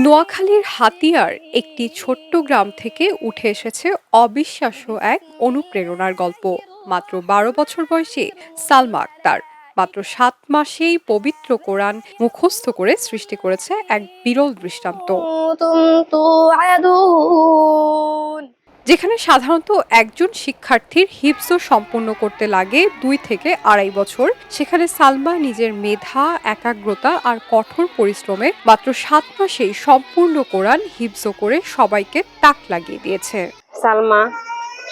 নোয়াখালীর হাতিয়ার একটি ছোট্ট গ্রাম থেকে উঠে এসেছে অবিশ্বাস্য এক অনুপ্রেরণার গল্প। মাত্র বারো বছর বয়সে সালমা আক্তার মাত্র সাত মাসেই পবিত্র কোরআন মুখস্থ করে সৃষ্টি করেছে এক বিরল দৃষ্টান্ত। যেখানে সাধারণত একজন শিক্ষার্থীর হিপস সম্পূর্ণ করতে লাগে দুই থেকে আড়াই বছর। সেখানে সালমা নিজের মেধা একাগ্রতা আর কঠোর পরিশ্রমে মাত্র সাত মাসেই সম্পূর্ণ কোরআন হিপস করে সবাইকে তাক লাগিয়ে দিয়েছে। সালমা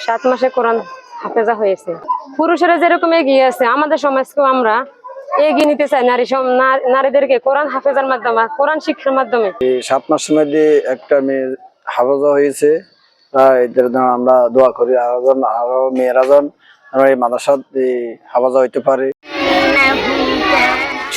সাত মাসে কোরআন হাফেজা হয়েছে। পুরুষেরা যেরকম এগিয়ে আছে আমাদের সমাজকেও আমরা এগিয়ে নিতে চাই। নারী নারীদেরকে কোরআন হাফেজার মাধ্যমে কোরআন শিক্ষার মাধ্যমে। সাত মাসের মধ্যে একটা মেয়ে হাফাজা হয়েছে। এদের জন্য আমরা দোয়া করি আরও আরও মেয়েরা আমরা এই মাদ্রাসাত হাফাজা হইতে পারে।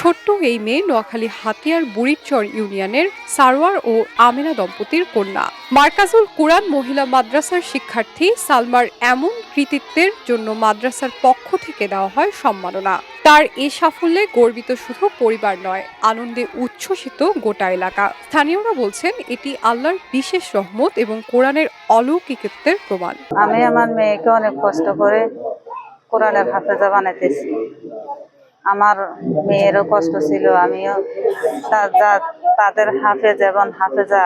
ছোট্ট এই মেয়ে নোয়াখালী হাতিয়ার বুড়িরচর ইউনিয়নের সারওয়ার ও আমেনা দম্পতির কন্যা। মার্কাজুল কুরআন মহিলা মাদ্রাসার শিক্ষার্থী সালমার এমন কৃতিত্বের জন্য মাদ্রাসার পক্ষ থেকে দেওয়া হয় সম্মাননা। তার এ সাফল্যে গর্বিত শুধু পরিবার নয়, আনন্দে উচ্ছ্বসিত গোটা এলাকা। স্থানীয়রা বলছেন, এটি আল্লাহর বিশেষ রহমত এবং কোরআনের অলৌকিকত্বের প্রমাণ। আমি আমার মেয়েকে অনেক কষ্ট করে কোরআনের হাফেজা বানাইতেছি। আমার মেয়েরও কষ্ট ছিল আমিও তাদের হাফেজ এবং হাফেজা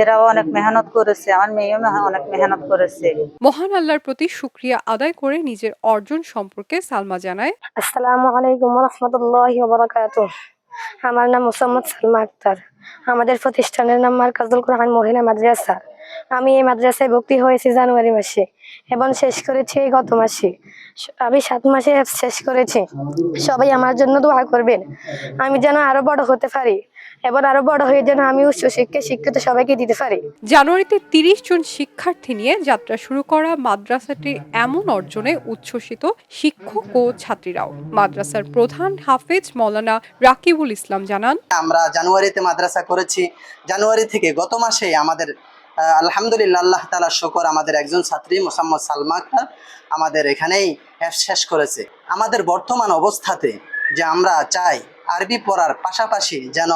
এরাও অনেক মেহনত করেছে আমার মেয়েও অনেক মেহনত করেছে। মহান আল্লাহর প্রতি শুক্রিয়া আদায় করে নিজের অর্জন সম্পর্কে সালমা জানায়। আসসালামু আলাইকুম রহমতুল্লাহ বরাকাত আমার নাম মোসাম্মদ সালমা আক্তার। আমাদের প্রতিষ্ঠানের নাম মার্কাজুল কোরআন মহিলা মাদ্রাসা। আমি এই মাদ্রাসায় ভর্তি হয়েছি জানুয়ারি মাসে, এবং শেষ করেছি এই গত মাসে। আমি সাত মাসে শেষ করেছি। সবাই আমার জন্য দোয়া করবেন। আমি যেন আরও বড় হতে পারি। এবং আরও বড় হয়ে যেন আমি উচ্চ শিক্ষা শিক্ষিত সবাইকে দিতে পারি। জানুয়ারিতে তিরিশ জন শিক্ষার্থী নিয়ে যাত্রা শুরু করা মাদ্রাসাটির এমন অর্জনে উচ্ছ্বসিত শিক্ষক ও ছাত্রীরাও। মাদ্রাসার প্রধান হাফেজ মৌলানা রাকিবুল ইসলাম জানান আমরা জানুয়ারিতে মাদ্রাসা করেছি। জানুয়ারি থেকে গত মাসে আমাদের আলহামদুলিল্লাহ আল্লাহ তালা শকর আমাদের একজন ছাত্রী মোসাম্মদ সালমা আক্তার আমাদের এখানেই শেষ করেছে। আমাদের বর্তমান অবস্থাতে যে আমরা চাই আরবি পড়ার পাশাপাশি যেন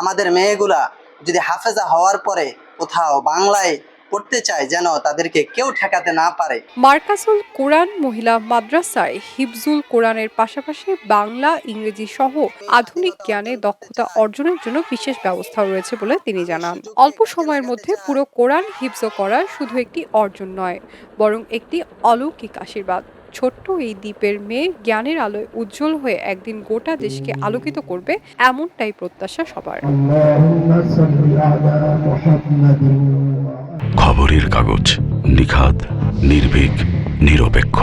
আমাদের মেয়েগুলা যদি হাফেজা হওয়ার পরে কোথাও বাংলায় পড়তে চায় যেন তাদেরকে কেউ ঠেকাতে না পারে। মার্কাজুল কোরআন মহিলা মাদ্রাসায় হিফজুল কোরআনের পাশাপাশি বাংলা, ইংরেজি সহ আধুনিক জ্ঞানে দক্ষতা অর্জনের জন্য বিশেষ ব্যবস্থা রয়েছে বলে তিনি জানান। অল্প সময়ের মধ্যে পুরো কোরআন হিফজ করা শুধু একটি অর্জন নয়, বরং একটি অলৌকিক আশীর্বাদ। ছোট্ট এই দ্বীপের মেয়ে জ্ঞানের আলোয় উজ্জ্বল হয়ে একদিন গোটা দেশকে আলোকিত করবে এমনটাই প্রত্যাশা সবার। খবরের কাগজ নিখাদ নির্ভীক নিরপেক্ষ।